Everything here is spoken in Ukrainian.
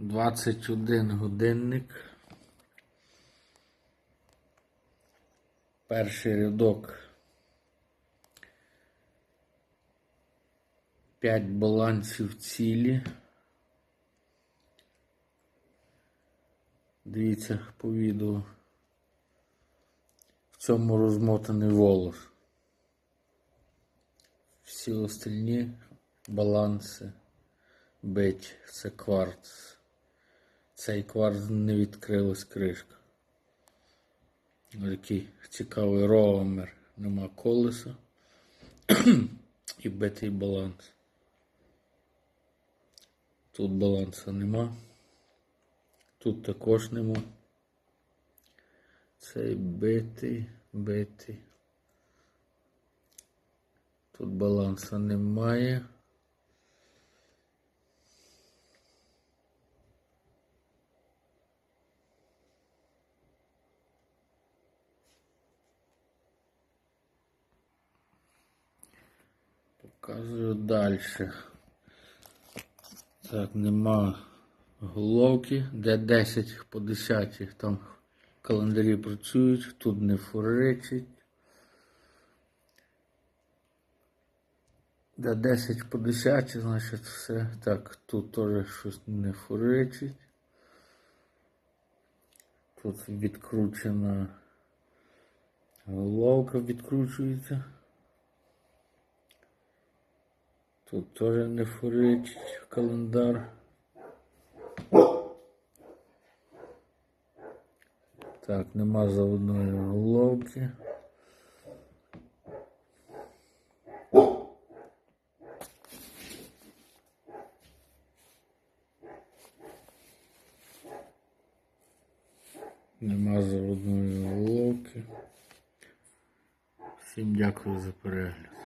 21 годинник. Перший рядок. 5 балансів цілі. Дивіться по відео. В цьому розмотаний волос. Всі остальні баланси бить. Це кварц. Цей кварц не відкрилась кришка. Ось Такий цікавий ровомер. Нема колеса і битий баланс. Тут баланса нема. Тут також нема. Цей битий, битий. Тут баланса немає. Показую далі. Так, нема головки, де 10 по 10 там календарі працюють, тут не фуричить. Де 10 по 10, значить все. Так, тут теж щось не фуричить. Тут відкручена головка відкручується. Тут теж не фуричить календар. Так, нема заводної головки. Нема заводної головки. Всім дякую за перегляд.